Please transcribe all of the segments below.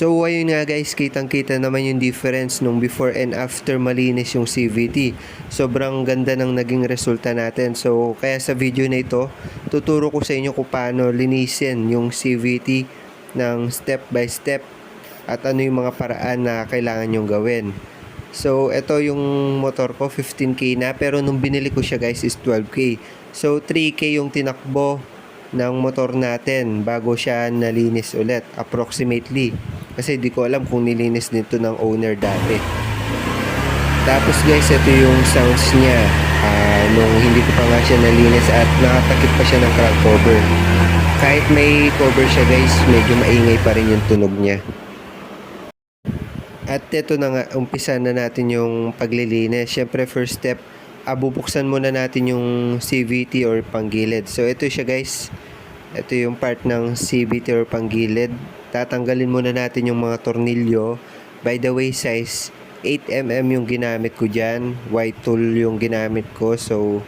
So ayun nga guys, kitang-kita naman yung difference nung before and after malinis yung CVT. Sobrang ganda ng naging resulta natin. So kaya sa video na ito, tuturo ko sa inyo kung paano linisin yung CVT ng step by step at ano yung mga paraan na kailangan yung gawin. So ito yung motor ko, 15k na pero nung binili ko siya guys is 12k. So 3k yung tinakbo ng motor natin bago siya nalinis ulit approximately kasi di ko alam kung nilinis nito ng owner dati tapos guys ito yung sounds niya Ah, nung hindi ko pa nga siya nalinis at nakatakip pa siya ng crank cover kahit may cover siya guys medyo maingay pa rin yung tunog niya at ito na nga, umpisa na natin yung paglilinis. Siyempre, first step, abubuksan muna natin yung CVT or panggilid. So, ito siya guys. Ito yung part ng CVT or panggilid. Tatanggalin muna natin yung mga tornilyo. By the way, size 8mm yung ginamit ko dyan. White tool yung ginamit ko. So,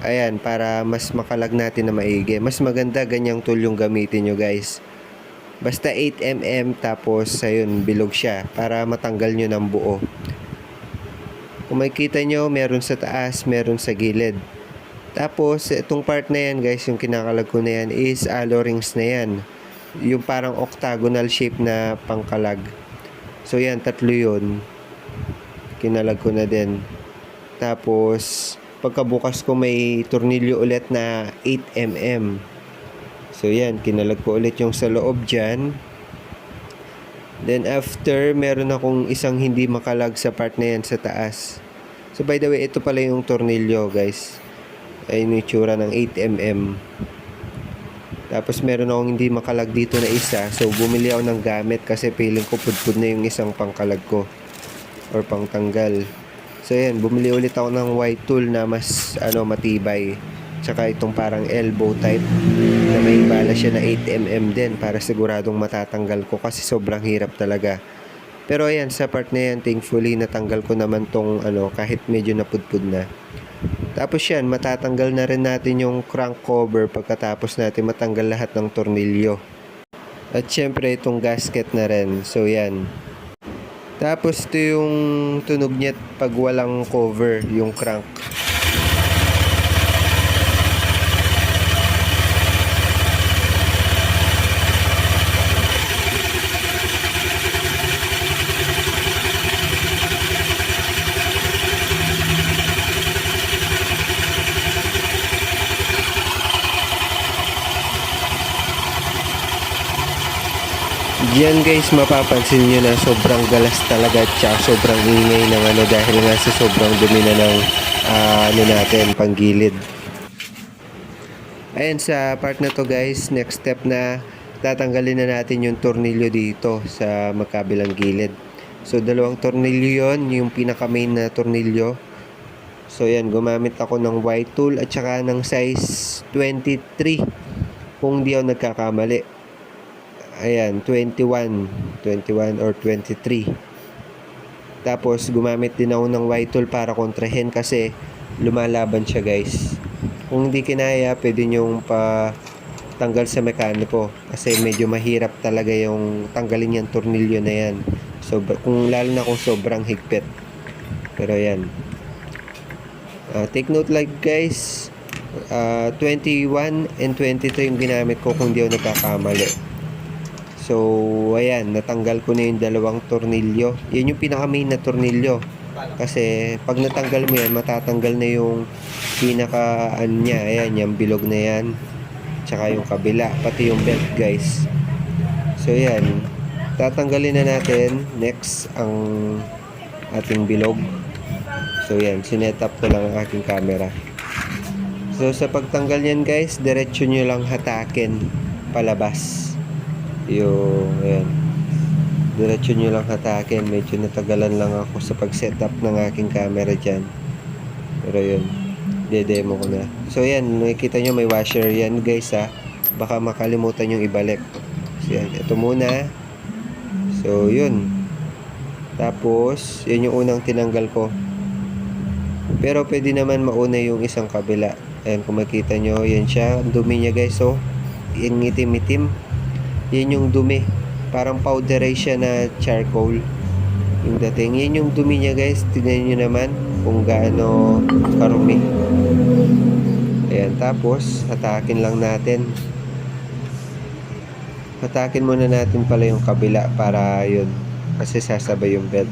ayan, para mas makalag natin na maigi. Mas maganda ganyang tool yung gamitin nyo guys. Basta 8mm tapos ayun bilog siya para matanggal nyo ng buo. Kung makikita nyo, meron sa taas, meron sa gilid. Tapos, itong part na yan guys, yung kinakalag ko na yan is alloy rings na yan. Yung parang octagonal shape na pangkalag. So yan, tatlo yun. Kinalag ko na din. Tapos, pagkabukas ko may tornilyo ulit na 8mm. So yan, kinalag ko ulit yung sa loob dyan. Then after, meron akong isang hindi makalag sa part na yan sa taas. So by the way, ito pala yung tornilyo guys. Ayun yung itsura ng 8mm. Tapos meron akong hindi makalag dito na isa. So bumili ako ng gamit kasi feeling ko pudpud na yung isang pangkalag ko. Or pangtanggal. So yan, bumili ulit ako ng white tool na mas ano matibay. Tsaka itong parang elbow type na may bala siya na 8mm din para siguradong matatanggal ko kasi sobrang hirap talaga. Pero ayan, sa part na yan, thankfully natanggal ko naman tong ano, kahit medyo napudpud na. Tapos yan, matatanggal na rin natin yung crank cover pagkatapos natin matanggal lahat ng tornilyo. At syempre itong gasket na rin. So yan. Tapos ito yung tunog niya pag walang cover, yung crank. Diyan guys mapapansin nyo na sobrang galas talaga at sobrang ingay ng ano dahil nga sa sobrang dumi na ng ah, ano natin panggilid. Ayan sa part na to guys, next step na tatanggalin na natin yung tornilyo dito sa magkabilang gilid. So dalawang tornilyo yon yung pinaka main na tornilyo. So yan, gumamit ako ng white tool at saka ng size 23 kung di ako nagkakamali. Ayan, 21. 21 or 23. Tapos, gumamit din ako ng white tool para kontrahin kasi lumalaban siya guys. Kung hindi kinaya, pwede nyong pa tanggal sa mekaniko kasi medyo mahirap talaga yung tanggalin yung tornilyo na yan. So, kung lalo na kung sobrang higpit. Pero yan. Ah, take note like guys, ah, 21 and 23 yung ginamit ko kung di ako nagkakamali. So, ayan, natanggal ko na yung dalawang tornilyo. Yan yung pinaka main na tornilyo. Kasi, pag natanggal mo yan, matatanggal na yung pinaka, ano niya, ayan, yung bilog na yan. Tsaka yung kabila, pati yung belt, guys. So, yan. Tatanggalin na natin. Next, ang ating bilog. So, yan. Sinet up ko lang ang aking camera. So, sa pagtanggal yan, guys, diretso nyo lang hatakin palabas yung ayan. Diretso nyo lang hatakin. Medyo natagalan lang ako sa pag setup ng aking camera dyan. Pero yun de-demo ko na. So yan nakikita nyo may washer yan guys ha. Baka makalimutan yung ibalik. So yan ito muna. So yun. Tapos yun yung unang tinanggal ko. Pero pwede naman mauna yung isang kabila. Ayan kung makita nyo yan siya. Dumi niya guys so yan ngitim-itim yan yung dumi Parang powderay siya na charcoal. Yung dating. Yan yung dumi niya guys. Tignan nyo naman kung gaano karumi. Ayan. Tapos, hatakin lang natin. Hatakin muna natin pala yung kabila para yun. Kasi sasabay yung belt.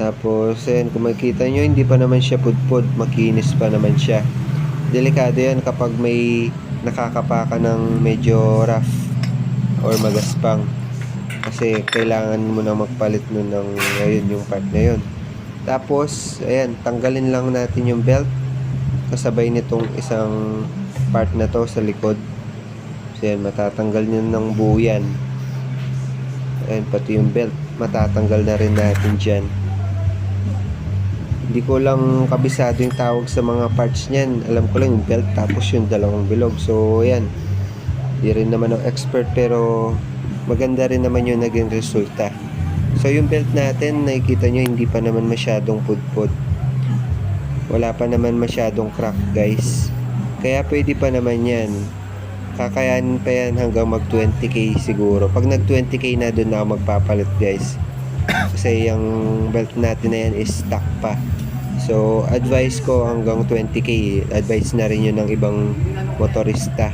Tapos, ayan, kung makikita nyo, hindi pa naman siya pudpud. Makinis pa naman siya. Delikado yan kapag may nakakapaka ng medyo rough or magaspang. Kasi kailangan mo na magpalit nun ng ngayon yung part na yun. Tapos, ayan, tanggalin lang natin yung belt. Kasabay nitong isang part na to sa likod. So, ayan, matatanggal nyo ng buo yan. Ayan, pati yung belt. Matatanggal na rin natin dyan. Hindi ko lang kabisado yung tawag sa mga parts niyan. Alam ko lang yung belt tapos yung dalawang bilog. So, ayan. Hindi rin naman ako expert pero maganda rin naman yung naging resulta. So, yung belt natin, nakikita nyo, hindi pa naman masyadong pudpud. Wala pa naman masyadong crack, guys. Kaya pwede pa naman yan. Kakayanin pa yan hanggang mag 20k siguro. Pag nag 20k na doon na ako magpapalit, guys. Kasi yung belt natin na yan is stock pa. So, advice ko hanggang 20k. Advice na rin yun ng ibang motorista.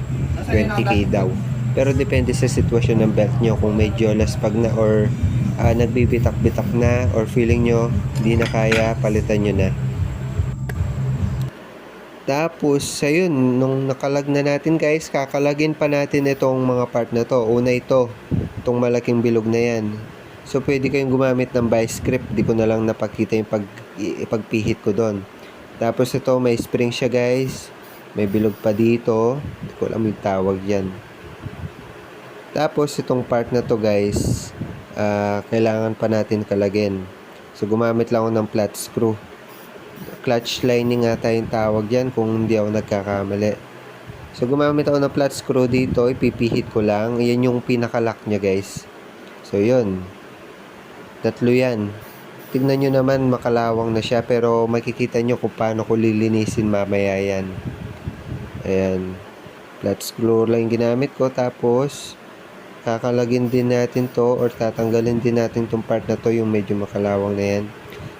20k daw. Pero depende sa sitwasyon ng belt nyo. Kung medyo laspag na or ah, nagbibitak-bitak na or feeling nyo hindi na kaya, palitan nyo na. Tapos, ayun, nung nakalag na natin guys, kakalagin pa natin itong mga part na to. Una ito, itong malaking bilog na yan. So, pwede kayong gumamit ng vice grip. Di ko na lang napakita yung pag, ipagpihit ko doon. Tapos ito, may spring siya guys. May bilog pa dito. Hindi ko alam yung tawag yan. Tapos, itong part na to guys, ah, kailangan pa natin kalagin. So, gumamit lang ako ng flat screw clutch lining nga tayong tawag yan kung hindi ako nagkakamali. So, gumamit ako ng flat screw dito. Ipipihit ko lang. Yan yung pinakalock niya, guys. So, yun. Tatlo yan. Tignan nyo naman, makalawang na siya. Pero, makikita nyo kung paano ko lilinisin mamaya yan. Ayan. Flat screw lang ginamit ko. Tapos, kakalagin din natin to or tatanggalin din natin tong part na to yung medyo makalawang na yan.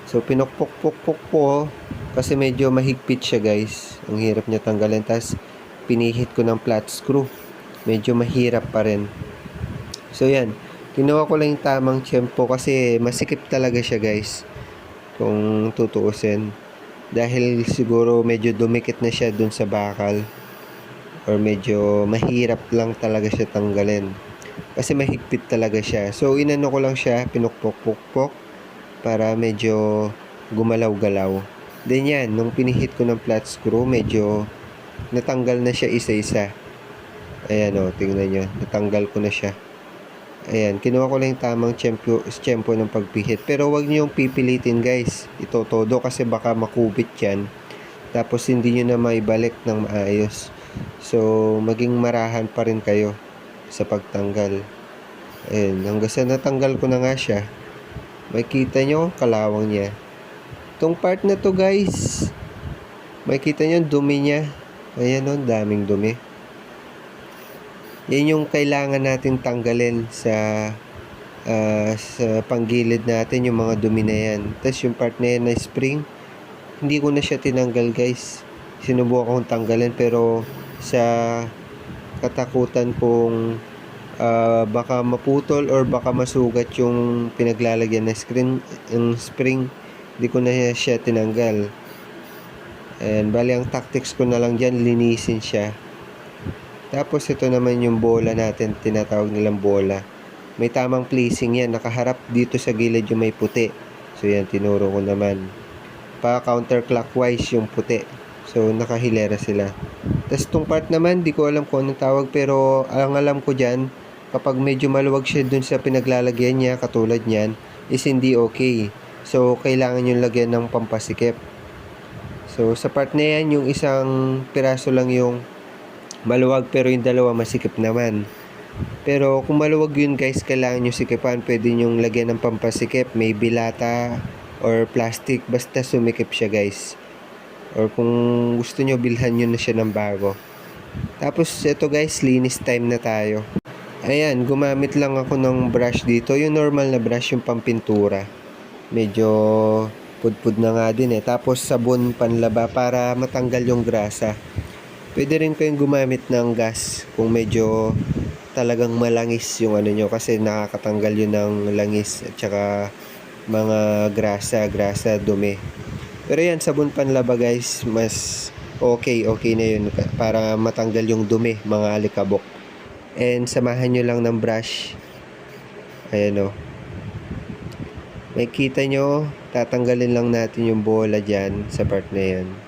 So, pinukpok-pok-pok ko kasi medyo mahigpit siya guys. Ang hirap niya tanggalin. Tapos, pinihit ko ng flat screw. Medyo mahirap pa rin. So, yan. Kinuha ko lang yung tamang tiyempo kasi masikip talaga siya guys. Kung tutuusin. Dahil siguro medyo dumikit na siya dun sa bakal. Or medyo mahirap lang talaga siya tanggalin. Kasi mahigpit talaga siya. So, inano ko lang siya. Pinukpok-pok-pok para medyo gumalaw-galaw. Then yan, nung pinihit ko ng flat screw, medyo natanggal na siya isa-isa. Ayan o, tingnan nyo. Natanggal ko na siya. Ayan, kinuha ko lang yung tamang tiyempo, tiyempo ng pagpihit. Pero wag niyo yung pipilitin guys. Ito todo kasi baka makubit yan. Tapos hindi nyo na maibalik ng maayos. So, maging marahan pa rin kayo sa pagtanggal. Ayan, hanggang sa natanggal ko na nga siya. Makikita nyo, kalawang niya. Itong part na to guys, makikita nyo, dumi niya. Ayan o, daming dumi. Yan yung kailangan natin tanggalin sa ah, sa panggilid natin, yung mga dumi na yan. Tapos yung part na yan na spring, hindi ko na siya tinanggal guys. Sinubukan kong tanggalin pero sa katakutan kong ah, baka maputol or baka masugat yung pinaglalagyan na screen yung spring hindi ko na siya tinanggal and bali ang tactics ko na lang dyan linisin siya tapos ito naman yung bola natin tinatawag nilang bola. May tamang placing yan nakaharap dito sa gilid yung may puti. So yan tinuro ko naman. Pa counterclockwise yung puti. So nakahilera sila. Tapos itong part naman di ko alam kung anong tawag pero ang alam ko dyan kapag medyo maluwag siya dun sa pinaglalagyan niya, katulad niyan, is hindi okay. So, kailangan yung lagyan ng pampasikip. So, sa part na yan, yung isang piraso lang yung maluwag pero yung dalawa masikip naman. Pero kung maluwag yun guys, kailangan nyo sikipan. Pwede nyo lagyan ng pampasikip. May bilata or plastic. Basta sumikip siya guys. Or kung gusto nyo, bilhan nyo na siya ng bago. Tapos ito guys, linis time na tayo. Ayan, gumamit lang ako ng brush dito. Yung normal na brush, yung pampintura. Medyo pudpud na nga din eh. Tapos sabon panlaba para matanggal yung grasa. Pwede rin kayong gumamit ng gas kung medyo talagang malangis yung ano nyo kasi nakakatanggal yun ng langis at saka mga grasa, grasa, dumi. Pero yan, sabon panlaba guys, mas okay, okay na yun para matanggal yung dumi, mga alikabok. And samahan nyo lang ng brush. Ayan o. May kita nyo, tatanggalin lang natin yung bola dyan sa part na yan.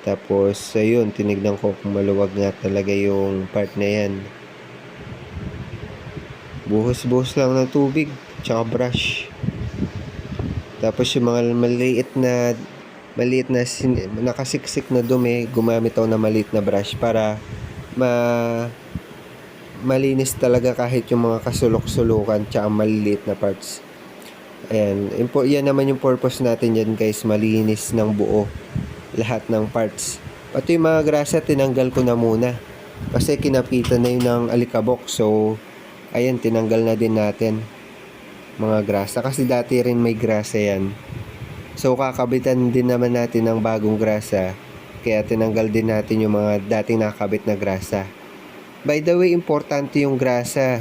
Tapos, ayun, tinignan ko kung maluwag nga talaga yung part na yan. Buhos-buhos lang ng tubig, tsaka brush. Tapos yung mga maliit na maliit na sin- nakasiksik na dumi, gumamit ako ng maliit na brush para ma malinis talaga kahit yung mga kasulok-sulukan tsaka maliliit na parts. Ayan, yan naman yung purpose natin yan guys, malinis ng buo lahat ng parts. Pati yung mga grasa tinanggal ko na muna. Kasi kinapitan na yun ng alikabok. So ayan tinanggal na din natin mga grasa. Kasi dati rin may grasa yan. So kakabitan din naman natin ng bagong grasa. Kaya tinanggal din natin yung mga dating nakakabit na grasa. By the way, importante yung grasa.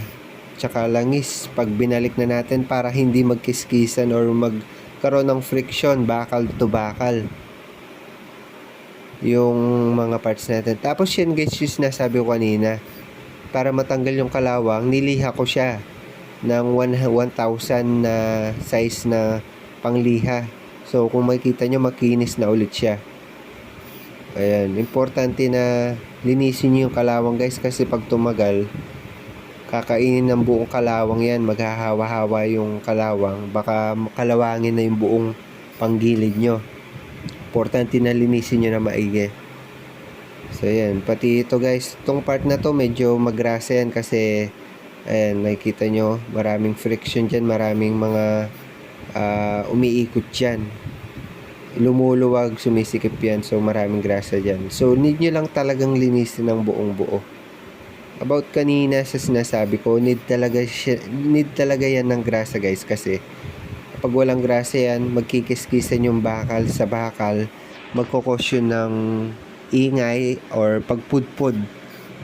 Tsaka langis. Pag binalik na natin para hindi magkiskisan or magkaroon ng friction bakal to bakal yung mga parts natin. Tapos yan guys, yung sinasabi ko kanina, para matanggal yung kalawang, niliha ko siya ng 1,000 na size na pangliha. So, kung makikita nyo, makinis na ulit siya. Ayan, importante na linisin nyo yung kalawang guys kasi pag tumagal, kakainin ng buong kalawang yan, maghahawa-hawa yung kalawang, baka kalawangin na yung buong panggilid nyo. Importante na linisin nyo na maigi. So, ayan. Pati ito guys, itong part na to medyo magrasa yan kasi ayan, nakikita nyo, maraming friction dyan, maraming mga ah, umiikot dyan. Lumuluwag, sumisikip yan, so maraming grasa dyan. So, need nyo lang talagang linisin ng buong buo. About kanina sa sinasabi ko, need talaga, need talaga yan ng grasa guys kasi pag walang grasa yan, magkikiskisan yung bakal sa bakal, magkokosyon ng ingay or pagpudpud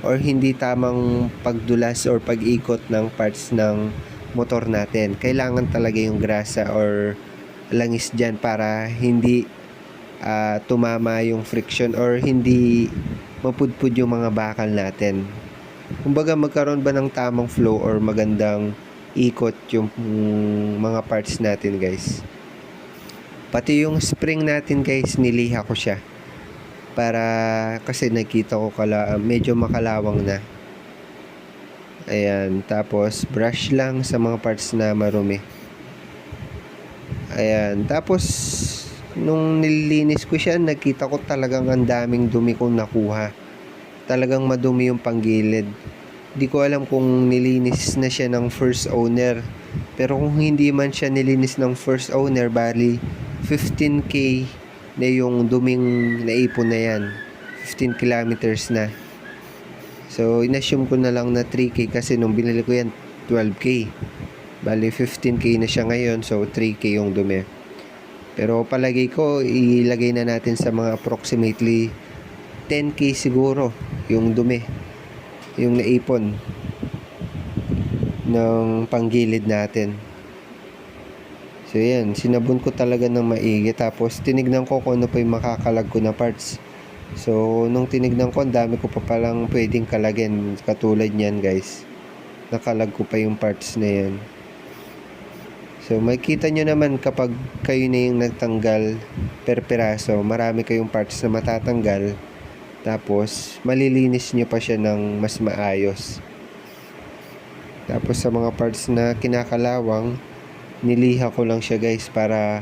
or hindi tamang pagdulas or pag-ikot ng parts ng motor natin. Kailangan talaga yung grasa or langis dyan para hindi ah, tumama yung friction or hindi mapudpud yung mga bakal natin. Kumbaga magkaroon ba ng tamang flow or magandang ikot yung mga parts natin guys. Pati yung spring natin guys, niliha ko siya. Para kasi nakita ko kala medyo makalawang na. Ayan, tapos brush lang sa mga parts na marumi. Ayan, tapos nung nililinis ko siya, nakita ko talagang ang daming dumi kong nakuha. Talagang madumi yung panggilid. Di ko alam kung nilinis na siya ng first owner. Pero kung hindi man siya nilinis ng first owner, bali 15k na yung duming naipon na yan. 15 kilometers na. So, inassume ko na lang na 3k kasi nung binili ko yan, 12k. Bali, 15k na siya ngayon, so 3k yung dumi. Pero palagay ko, ilagay na natin sa mga approximately 10k siguro yung dumi. Yung naipon ng panggilid natin. So yan, sinabon ko talaga ng maigi tapos tinignan ko kung ano pa yung makakalag ko na parts. So nung tinignan ko, ang dami ko pa palang pwedeng kalagin katulad niyan guys. Nakalag ko pa yung parts na yan. So makikita nyo naman kapag kayo na yung nagtanggal per piraso, marami kayong parts na matatanggal. Tapos malilinis nyo pa siya ng mas maayos. Tapos sa mga parts na kinakalawang, niliha ko lang siya guys para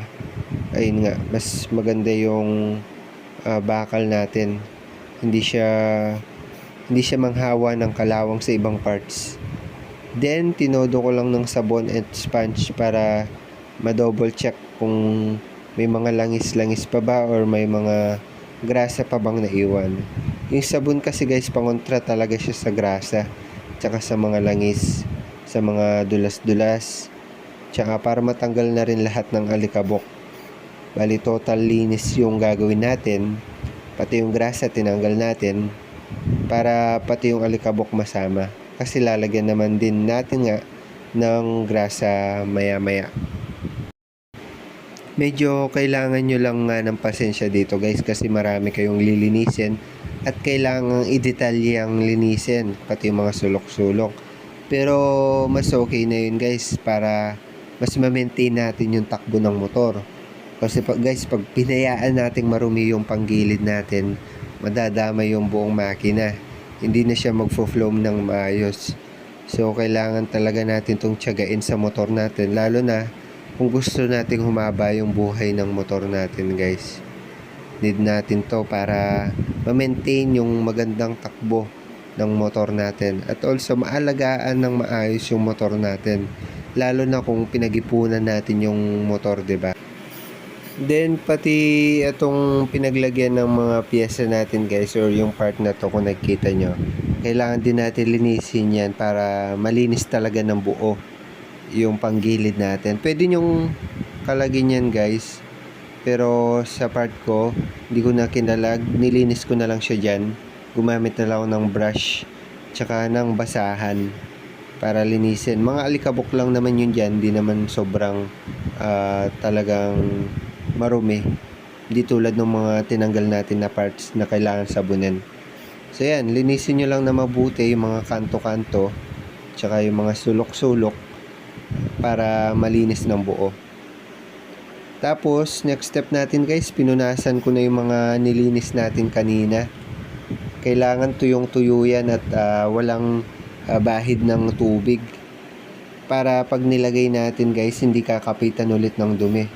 ayun nga, mas maganda yung ah, bakal natin. Hindi siya hindi siya manghawa ng kalawang sa ibang parts. Then, tinodo ko lang ng sabon at sponge para ma-double check kung may mga langis-langis pa ba or may mga grasa pa bang naiwan. Yung sabon kasi guys, pangontra talaga siya sa grasa. tsaka sa mga langis, sa mga dulas-dulas, tsaka para matanggal na rin lahat ng alikabok. Bali total linis yung gagawin natin, pati yung grasa tinanggal natin, para pati yung alikabok masama. Kasi lalagyan naman din natin nga ng grasa maya-maya. Medyo kailangan nyo lang nga ng pasensya dito guys kasi marami kayong lilinisin at kailangan i-detalye ang linisin pati yung mga sulok-sulok. Pero mas okay na yun guys para mas ma-maintain natin yung takbo ng motor. Kasi guys, pag pinayaan nating marumi yung panggilid natin, madadamay yung buong makina. Hindi na siya magfo-flow ng maayos. So, kailangan talaga natin itong tiyagain sa motor natin. Lalo na kung gusto nating humaba yung buhay ng motor natin guys. Need natin to para ma-maintain yung magandang takbo ng motor natin. At also, maalagaan ng maayos yung motor natin. Lalo na kung pinag-ipunan natin yung motor, ba? Then pati itong pinaglagyan ng mga piyesa natin guys or yung part na to kung nakikita nyo kailangan din natin linisin yan para malinis talaga ng buo yung panggilid natin. Pwede nyong kalagin yan guys. Pero sa part ko hindi ko na kinalag nilinis ko na lang siya dyan. Gumamit na lang ako ng brush tsaka ng basahan para linisin. Mga alikabok lang naman yun dyan. Di naman sobrang ah, talagang marumi. Hindi tulad ng mga tinanggal natin na parts na kailangan sabunin. So yan, linisin nyo lang na mabuti yung mga kanto-kanto tsaka yung mga sulok-sulok para malinis ng buo. Tapos, next step natin guys, pinunasan ko na yung mga nilinis natin kanina. Kailangan tuyong-tuyo yan at ah, walang ah, bahid ng tubig. Para pag nilagay natin guys, hindi kakapitan ulit ng dumi.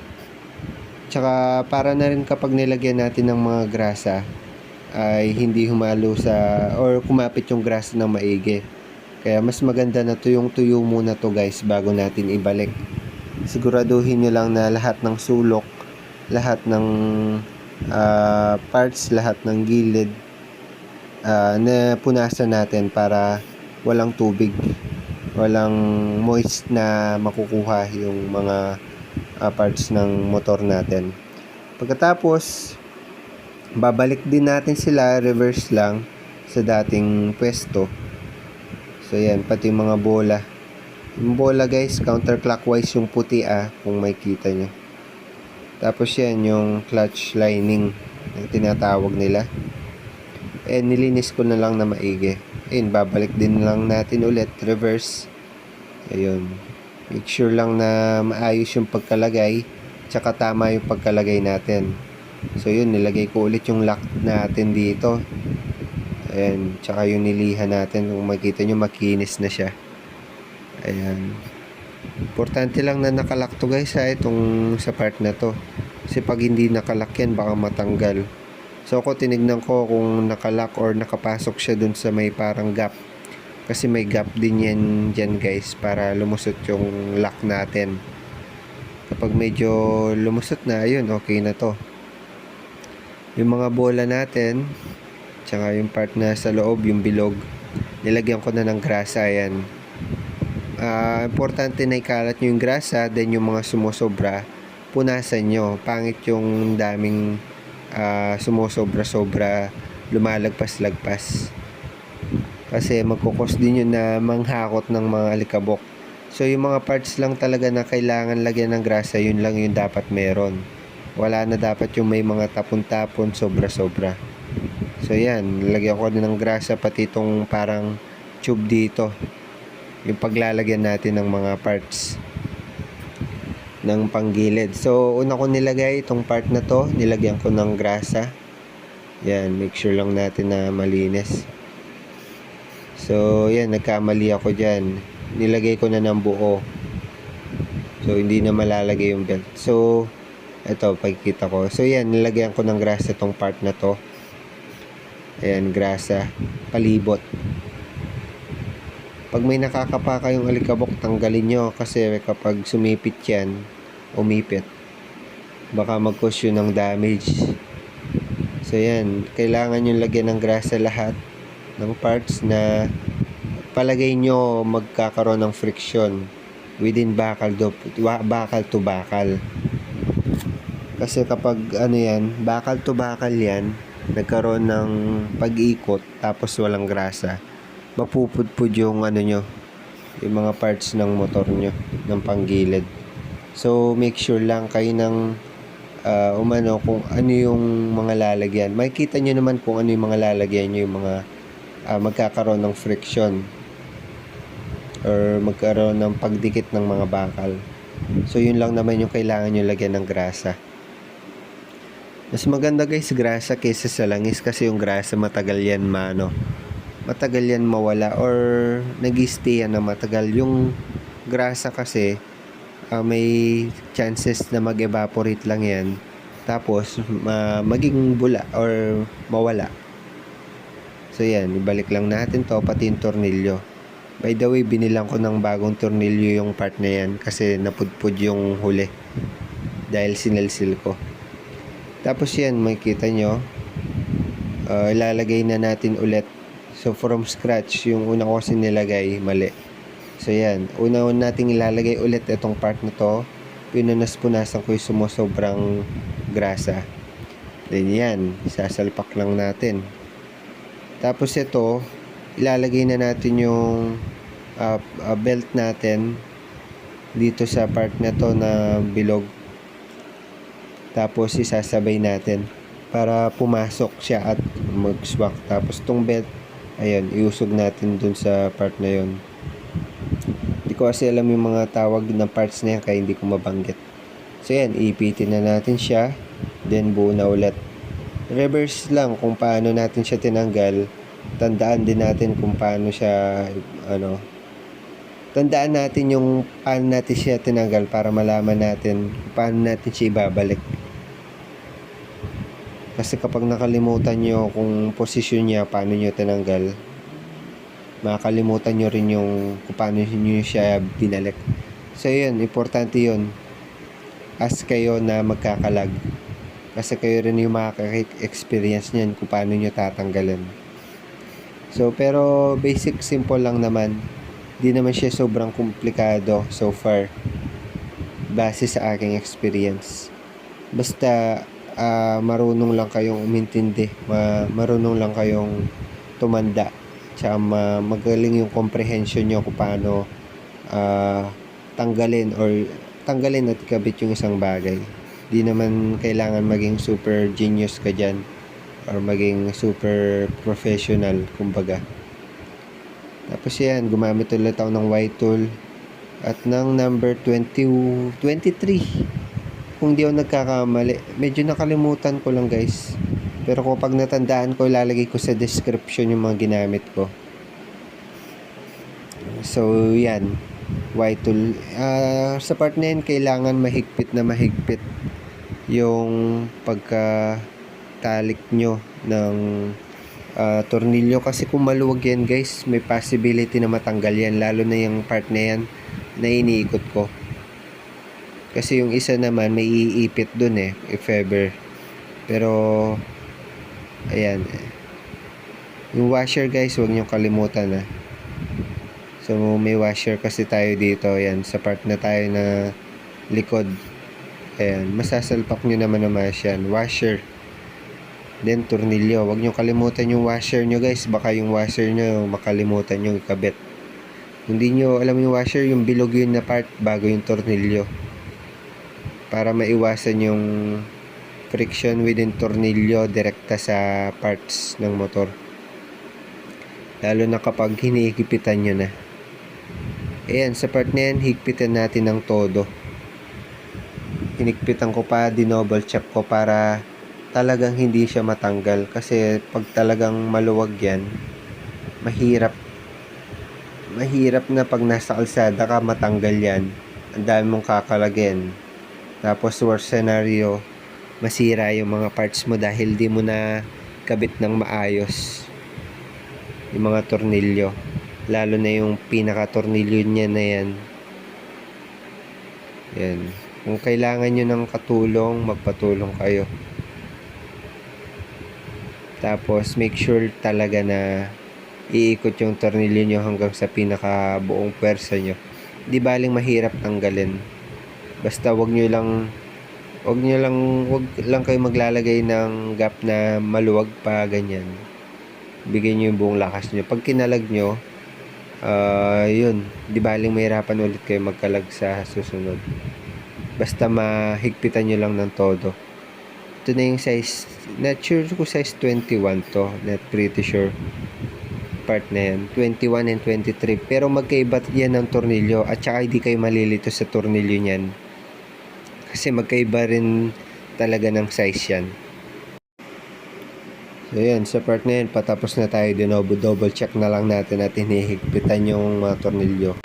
Tsaka para na rin kapag nilagyan natin ng mga grasa ay hindi humalo sa or kumapit yung grasa ng maigi. Kaya mas maganda na tuyong tuyo muna to guys bago natin ibalik. Siguraduhin nyo lang na lahat ng sulok, lahat ng ah, parts, lahat ng gilid ah, na punasan natin para walang tubig, walang moist na makukuha yung mga uh, parts ng motor natin. Pagkatapos, babalik din natin sila reverse lang sa dating pwesto. So yan, pati yung mga bola. Yung bola guys, counterclockwise yung puti ah, kung may kita nyo. Tapos yan, yung clutch lining yung tinatawag nila. Eh, nilinis ko na lang na maigi. Ayun, babalik din lang natin ulit, reverse. Ayun. Make sure lang na maayos yung pagkalagay tsaka tama yung pagkalagay natin. So yun, nilagay ko ulit yung lock natin dito. Ayan, tsaka yung nilihan natin. Kung makita nyo, makinis na siya. Ayan. Importante lang na nakalock to guys ha, itong sa part na to. Kasi pag hindi nakalock yan, baka matanggal. So ako tinignan ko kung nakalock or nakapasok siya dun sa may parang gap kasi may gap din yan dyan guys para lumusot yung lock natin. Kapag medyo lumusot na, ayun, okay na to. Yung mga bola natin, tsaka yung part na sa loob, yung bilog, nilagyan ko na ng grasa yan. Ah, importante na ikalat nyo yung grasa, then yung mga sumusobra, punasan nyo. Pangit yung daming ah, sumusobra-sobra, lumalagpas-lagpas kasi magkukos din yun na manghakot ng mga alikabok. So yung mga parts lang talaga na kailangan lagyan ng grasa, yun lang yung dapat meron. Wala na dapat yung may mga tapon-tapon sobra-sobra. So yan, lagyan ko din ng grasa pati itong parang tube dito. Yung paglalagyan natin ng mga parts ng panggilid. So una ko nilagay itong part na to, nilagyan ko ng grasa. Yan, make sure lang natin na malinis. So, yan, nagkamali ako dyan. Nilagay ko na ng buo. So, hindi na malalagay yung belt. So, ito, pagkita ko. So, yan, nilagyan ko ng grasa tong part na to. Ayan, grasa. Palibot. Pag may nakakapa kayong alikabok, tanggalin nyo. Kasi kapag sumipit yan, umipit. Baka mag-cause ng damage. So, yan. Kailangan yung lagyan ng grasa lahat ng parts na palagay nyo magkakaroon ng friction within bakal wa- bakal to bakal. Kasi kapag ano yan, bakal to bakal yan, nagkaroon ng pag-ikot tapos walang grasa, mapupudpud yung ano nyo, yung mga parts ng motor nyo, ng panggilid. So, make sure lang kayo ng ah, umano kung ano yung mga lalagyan. Makikita nyo naman kung ano yung mga lalagyan nyo, yung mga ah, magkakaroon ng friction or magkaroon ng pagdikit ng mga bakal. So, yun lang naman yung kailangan nyo lagyan ng grasa. Mas maganda guys grasa kaysa sa langis kasi yung grasa matagal yan mano. Matagal yan mawala or nag-stay yan na matagal. Yung grasa kasi ah, may chances na mag-evaporate lang yan. Tapos ma- maging bula or mawala. So yan, ibalik lang natin to pati yung tornilyo. By the way, binilang ko ng bagong tornilyo yung part na yan kasi napudpud yung huli dahil sinilsil ko. Tapos yan, makikita nyo, uh, ilalagay na natin ulit. So from scratch, yung una ko kasi nilagay, mali. So yan, una-una nating ilalagay ulit itong part na to. Pinunas-punasan ko yung sumusobrang grasa. Then yan, sasalpak lang natin. Tapos ito, ilalagay na natin yung uh, uh, belt natin dito sa part na to na bilog tapos isasabay natin para pumasok siya at mag-swak. Tapos tong belt, ayun, iusog natin dun sa part na yon. Hindi ko kasi alam yung mga tawag na parts na yan kaya hindi ko mabanggit. So yan, ipitin na natin siya. Then buo na ulit. Reverse lang kung paano natin siya tinanggal. Tandaan din natin kung paano siya, ano, tandaan natin yung paano natin siya tinanggal para malaman natin paano natin siya ibabalik. Kasi kapag nakalimutan nyo kung posisyon niya, paano nyo tinanggal, makakalimutan nyo rin yung kung paano nyo siya binalik. So yun, importante yun. As kayo na magkakalag. Kasi kayo rin yung makaka-experience niyan kung paano nyo tatanggalin. So, pero basic, simple lang naman. Di naman siya sobrang komplikado so far. Base sa aking experience. Basta, ah, marunong lang kayong umintindi. Ma- marunong lang kayong tumanda. Tsaka ma- magaling yung comprehension nyo kung paano ah, tanggalin or tanggalin at ikabit yung isang bagay. Di naman kailangan maging super genius ka dyan or maging super professional, kumbaga. Tapos yan, gumamit ulit ako ng white tool at ng number 20, 23. Kung di ako nagkakamali, medyo nakalimutan ko lang guys. Pero kapag natandaan ko, ilalagay ko sa description yung mga ginamit ko. So, yan. White tool. Ah, sa part na yan, kailangan mahigpit na mahigpit yung pagka talik nyo ng ah, tornilyo kasi kung maluwag yan guys may possibility na matanggal yan lalo na yung part na yan na iniikot ko kasi yung isa naman may iipit dun eh if ever pero ayan yung washer guys huwag nyo kalimutan ah so may washer kasi tayo dito yan sa part na tayo na likod ayan masasalpak nyo naman naman yan washer Then, tornilyo. Huwag nyo kalimutan yung washer nyo guys. Baka yung washer nyo makalimutan yung ikabit. Kung di nyo alam yung washer, yung bilog yun na part bago yung tornilyo. Para maiwasan yung friction within tornilyo direkta sa parts ng motor. Lalo na kapag hinihigipitan nyo na. Ayan, sa part na yan, higpitan natin ng todo. Hinigpitan ko pa, dinoble check ko para talagang hindi siya matanggal kasi pag talagang maluwag yan mahirap mahirap na pag nasa kalsada ka matanggal yan ang dami mong kakalagyan tapos worst scenario masira yung mga parts mo dahil di mo na kabit ng maayos yung mga tornilyo lalo na yung pinaka tornilyo niya na yan yan kung kailangan nyo ng katulong magpatulong kayo tapos make sure talaga na iikot yung tornilyo nyo hanggang sa pinaka buong pwersa nyo. Di baling mahirap tanggalin. Basta wag nyo lang wag nyo lang wag lang kayo maglalagay ng gap na maluwag pa ganyan. Bigyan nyo yung buong lakas nyo. Pag kinalag nyo, ah yun, di baling mahirapan ulit kayo magkalag sa susunod. Basta mahigpitan nyo lang ng todo. Ito na yung size, not sure ko size 21 to, not pretty sure part na yan, 21 and 23. Pero magkaiba yan ng tornilyo at saka hindi kayo malilito sa tornilyo niyan. Kasi magkaiba rin talaga ng size yan. So yan, sa part na yan, patapos na tayo dinobo double check na lang natin at hinihigpitan yung mga tornilyo.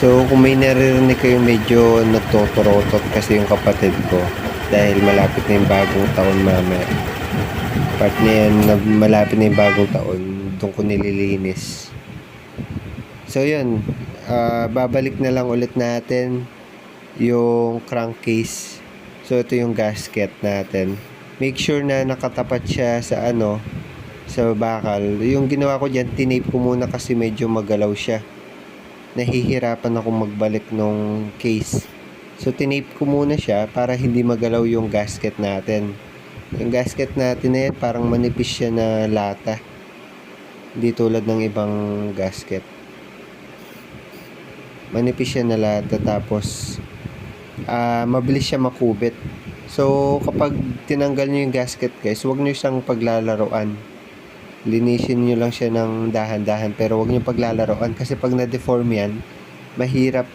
So, kung may naririnig kayo medyo nagtotorotot kasi yung kapatid ko dahil malapit na yung bagong taon mamaya. Part na yan, malapit na yung bagong taon, doon ko nililinis. So, yun. ah, babalik na lang ulit natin yung crankcase. So, ito yung gasket natin. Make sure na nakatapat siya sa ano, sa bakal. Yung ginawa ko dyan, tinape ko muna kasi medyo magalaw siya nahihirapan ako magbalik nung case. So, tinape ko muna siya para hindi magalaw yung gasket natin. Yung gasket natin na yan, parang manipis siya na lata. Hindi tulad ng ibang gasket. Manipis siya na lata tapos ah mabilis siya makubit. So, kapag tinanggal nyo yung gasket guys, huwag nyo siyang paglalaroan linisin nyo lang siya ng dahan-dahan pero wag nyo paglalaroan. Kasi pag na-deform yan mahirap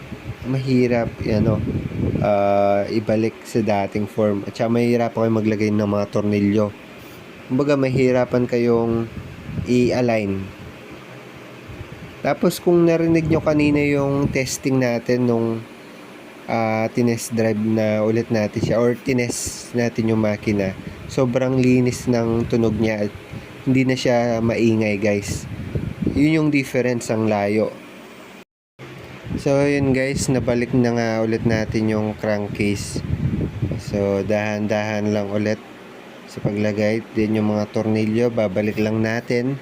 mahirap ano ah, ibalik sa dating form. At saka mahirap kayo maglagay ng mga tornilyo. Kumbaga mahirapan kayong i-align. Tapos kung narinig nyo kanina yung testing natin nung ah, tinest drive na ulit natin siya or tinest natin yung makina sobrang linis ng tunog niya at hindi na siya maingay guys. Yun yung difference ang layo. So yun guys. Nabalik na nga ulit natin yung crankcase. So dahan-dahan lang ulit sa paglagay. Din yung mga tornilyo babalik lang natin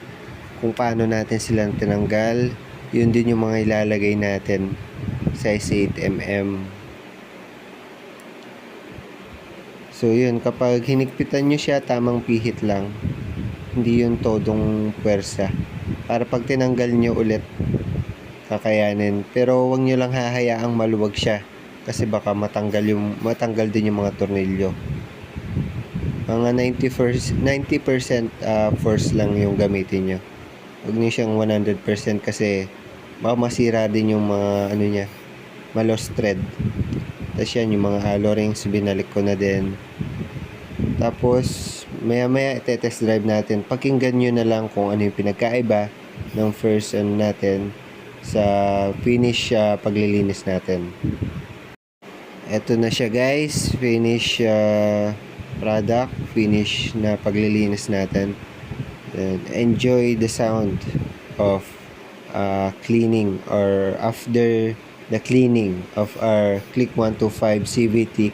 kung paano natin sila tinanggal. Yun din yung mga ilalagay natin size 8mm so yun. Kapag hinigpitan nyo siya tamang pihit lang hindi yung todong puwersa. Para pag tinanggal nyo ulit, kakayanin. Pero wag nyo lang hahayaang maluwag siya. Kasi baka matanggal, yung, matanggal din yung mga tornilyo. Mga 90%, 90% uh, force lang yung gamitin nyo. Huwag nyo siyang 100% kasi baka masira din yung mga ano niya, malos thread. Tapos yan, yung mga hollow rings, binalik ko na din. Tapos, maya maya test drive natin. Pakinggan nyo na lang kung ano yung pinagkaiba ng first ano natin sa finish uh, paglilinis natin. Ito na siya guys, finish uh, product, finish na paglilinis natin. And enjoy the sound of uh, cleaning or after the cleaning of our Click 125 CVT